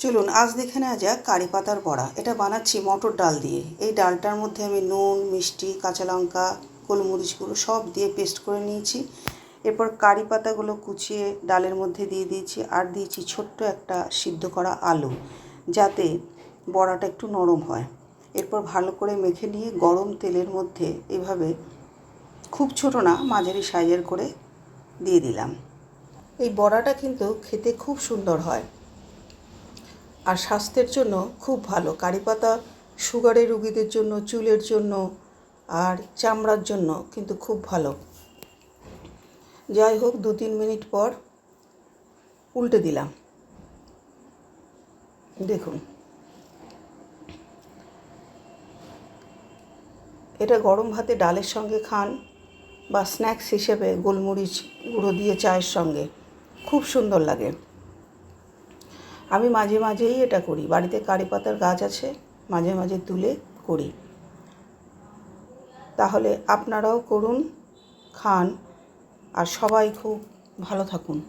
চলুন, আজ দেখে নেওয়া যাক কারি পাতার বড়া। এটা বানাচ্ছি মটর ডাল দিয়ে। এই ডালটার মধ্যে আমি নুন, মিষ্টি, কাঁচা লঙ্কা, গোলমরিচ গুঁড়ো সব দিয়ে পেস্ট করে নিয়েছি। এরপর কারি পাতাগুলো কুচিয়ে ডালের মধ্যে দিয়ে দিয়েছি আর দিয়েছি ছোট্ট একটা সিদ্ধ করা আলু, যাতে বড়াটা একটু নরম হয়। এরপর ভালো করে মেখে নিয়ে গরম তেলের মধ্যে এভাবে, খুব ছোটো না, মাঝারি সাইজের করে দিয়ে দিলাম। এই বড়াটা কিন্তু খেতে খুব সুন্দর হয়। আর স্বাস্থ্যের জন্য খুব ভালো। কারি পাতা সুগারের রুগীদের জন্য, চুলের জন্য আর চামড়ার জন্য কিন্তু খুব ভালো। যাই হোক দু তিন মিনিট পর উল্টে দিলাম। দেখুন। এটা গরম ভাতে ডালের সঙ্গে খান বা স্ন্যাক্স হিসেবে গোলমরিচ গুঁড়ো দিয়ে চায়ের সঙ্গে। খুব সুন্দর লাগে। আমি মাঝে মাঝেই এটা করি। বাড়িতে কারি পাতার গাছ আছে, মাঝে মাঝে তুলে করি। তাহলে আপনারাও করুন, খান, আর সবাই খুব ভালো থাকুন।